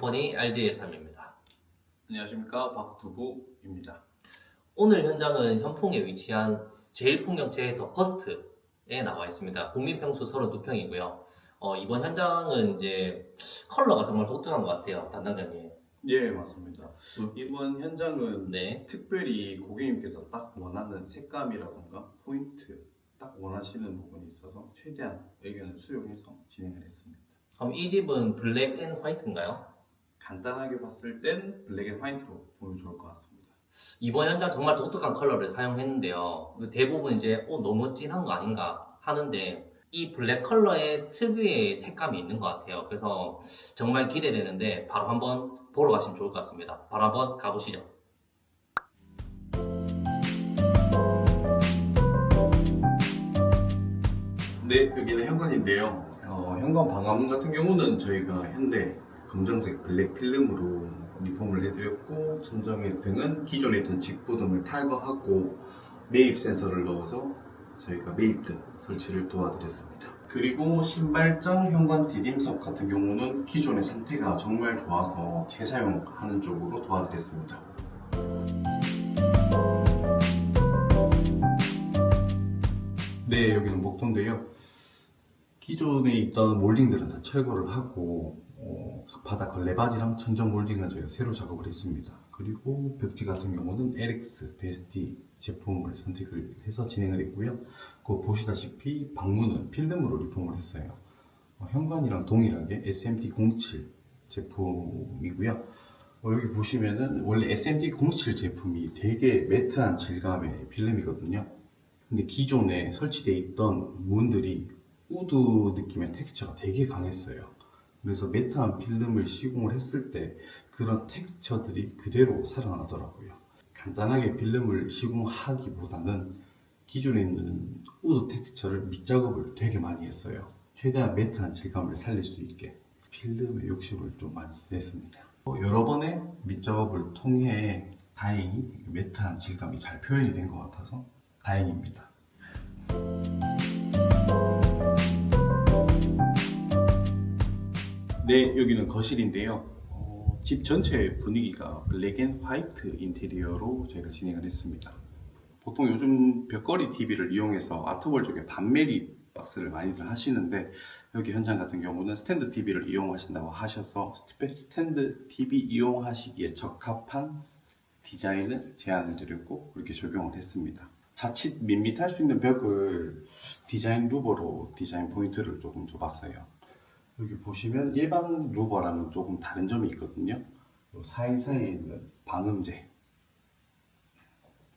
컴퍼니 RD의 삶입니다. 안녕하십니까 박두부입니다. 오늘 현장은 현풍에 위치한 제일풍경채 더 퍼스트에 나와 있습니다. 국민평수 32평이고요. 어, 이번 현장은 이제 컬러가 정말 독특한 것 같아요, 담당자님. 예 맞습니다. 이번 현장은 네. 특별히 고객님께서 딱 원하는 색감이라던가 포인트 딱 원하시는 부분이 있어서 최대한 의견을 수용해서 진행을 했습니다. 그럼 이 집은 블랙 앤 화이트인가요? 간단하게 봤을 땐 블랙 앤 화이트로 보면 좋을 것 같습니다. 이번 현장 정말 독특한 컬러를 사용했는데요. 대부분 이제 어, 너무 진한 거 아닌가 하는데 이 블랙 컬러의 특유의 색감이 있는 것 같아요. 그래서 정말 기대되는데 바로 한번 보러 가시면 좋을 것 같습니다. 바로 한번 가보시죠. 네 여기는 현관인데요. 어, 현관 방화문 같은 경우는 저희가 현대 검정색 블랙 필름으로 리폼을 해드렸고 천정의 등은 기존에 있던 직부등을 탈거하고 매입 센서를 넣어서 저희가 매입등 설치를 도와드렸습니다. 그리고 신발장 현관 디딤석 같은 경우는 기존의 상태가 정말 좋아서 재사용하는 쪽으로 도와드렸습니다. 네, 여기는 목도인데요. 기존에 있던 몰딩들은 다 철거를 하고 어, 바닥 걸레바지랑 천정 몰딩은 저희가 새로 작업을 했습니다. 그리고 벽지 같은 경우는 LX 베스티 제품을 선택을 해서 진행을 했고요. 그 보시다시피 방문은 필름으로 리폼을 했어요. 어, 현관이랑 동일하게 SMT07 제품이고요. 어, 여기 보시면은 원래 SMT07 제품이 되게 매트한 질감의 필름이거든요. 근데 기존에 설치되어 있던 문들이 우드 느낌의 텍스처가 되게 강했어요. 그래서 매트한 필름을 시공을 했을 때 그런 텍스처들이 그대로 살아나더라고요. 간단하게 필름을 시공하기보다는 기존에 있는 우드 텍스처를 밑작업을 되게 많이 했어요. 최대한 매트한 질감을 살릴 수 있게 필름에 욕심을 좀 많이 냈습니다. 어, 여러 번의 밑작업을 통해 다행히 매트한 질감이 잘 표현이 된 것 같아서 다행입니다. 네, 여기는 거실인데요. 어, 집 전체 분위기가 블랙 앤 화이트 인테리어로 저희가 진행을 했습니다. 보통 요즘 벽걸이 TV를 이용해서 아트볼 쪽에 반메리 박스를 많이들 하시는데 여기 현장 같은 경우는 스탠드 TV를 이용하신다고 하셔서 스탠드 TV 이용하시기에 적합한 디자인을 제안을 드렸고 그렇게 적용을 했습니다. 자칫 밋밋할 수 있는 벽을 디자인 루버로 디자인 포인트를 조금 줘봤어요. 여기 보시면 일반 루버랑은 조금 다른 점이 있거든요. 요 사이사이에 있는 방음제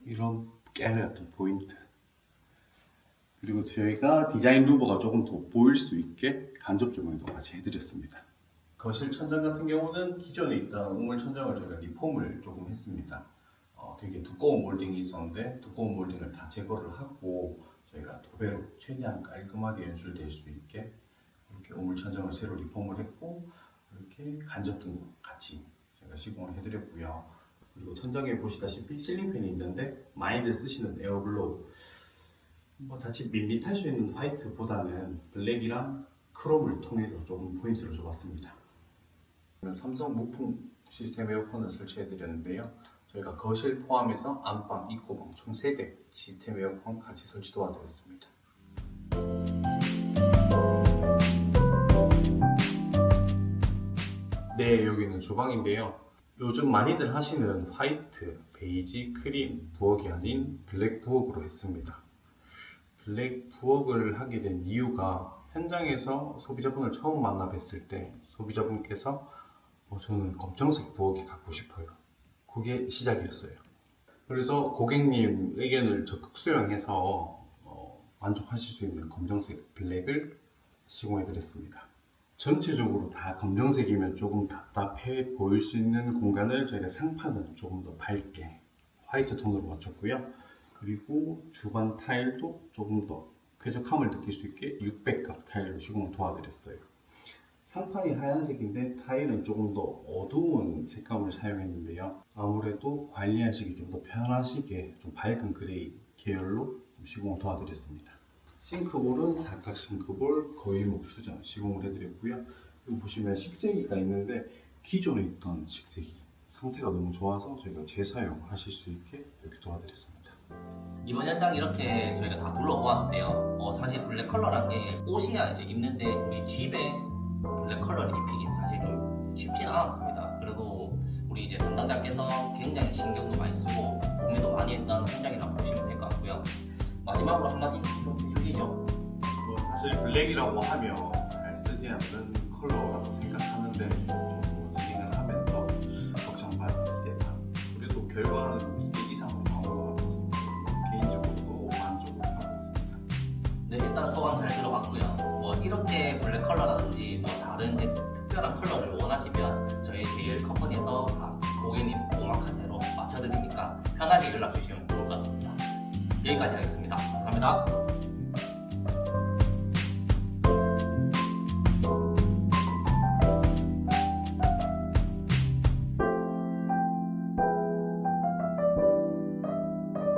이런 깨알 같은 포인트 그리고 저희가 디자인 루버가 조금 더 보일 수 있게 간접 조명도 같이 해드렸습니다. 거실 천장 같은 경우는 기존에 있던 우물 천장을 저희가 리폼을 조금 했습니다. 어, 되게 두꺼운 몰딩이 있었는데 두꺼운 몰딩을 다 제거를 하고 저희가 도배로 최대한 깔끔하게 연출될 수 있게 이렇게 우물 천장을 새로 리폼을 했고 이렇게 간접등도 같이 제가 시공을 해드렸고요. 그리고 천장에 보시다시피 실링팬이 있는데 많이들 쓰시는 에어블로우 뭐 자칫 밋밋할 수 있는 화이트보다는 블랙이랑 크롬을 통해서 조금 포인트를 줘봤습니다. 삼성 무풍 시스템 에어컨을 설치해드렸는데요. 저희가 거실 포함해서 안방, 입구방 총 3대 시스템 에어컨 같이 설치 도와드렸습니다. 네, 여기는 주방인데요. 요즘 많이들 하시는 화이트, 베이지, 크림 부엌이 아닌 블랙 부엌으로 했습니다. 블랙 부엌을 하게 된 이유가 현장에서 소비자분을 처음 만나 뵀을 때 소비자분께서 어, 저는 검정색 부엌이 갖고 싶어요. 그게 시작이었어요. 그래서 고객님 의견을 적극 수용해서 어, 만족하실 수 있는 검정색 블랙을 시공해 드렸습니다. 전체적으로 다 검정색이면 조금 답답해 보일 수 있는 공간을 저희가 상판은 조금 더 밝게 화이트 톤으로 맞췄고요. 그리고 주방 타일도 조금 더 쾌적함을 느낄 수 있게 600각 타일로 시공을 도와드렸어요. 상판이 하얀색인데 타일은 조금 더 어두운 색감을 사용했는데요. 아무래도 관리하시기 좀 더 편하시게 좀 밝은 그레이 계열로 좀 시공을 도와드렸습니다. 싱크볼은 사각 싱크볼 거위목 수정 시공을 해드렸고요. 여기 보시면 식세기가 있는데 기존에 있던 식세기 상태가 너무 좋아서 저희가 재사용하실 수 있게 이렇게 도와드렸습니다. 이번 현장 이렇게 저희가 다 둘러보았는데요. 어, 사실 블랙 컬러란 게 옷이야 이제 입는데 우리 집에 블랙 컬러를 입히긴 사실 좀 쉽진 않았습니다. 그래도 우리 이제 담당자께서 굉장히 신경도 많이 쓰고 고민도 많이 했던 현장이라고 보시면 될 것 같고요. 마지막으로 한마디 블랙이라고 하면 잘 쓰지 않는 컬러라고 생각하는데 좀 진행을 하면서 걱정 반 기대 반 그래도 결과는 기대 이상으로 나온 것 같아서 개인적으로도 만족을 하고 있습니다. 네, 일단 소감 잘 들어봤고요. 뭐 이렇게 블랙 컬러라든지 뭐 다른 특별한 컬러를 원하시면 저희 JL 컴퍼니에서 다 고객님 오마카세로 맞춰드리니까 편하게 연락 주시면 좋을 것 같습니다. 여기까지 하겠습니다. 감사합니다.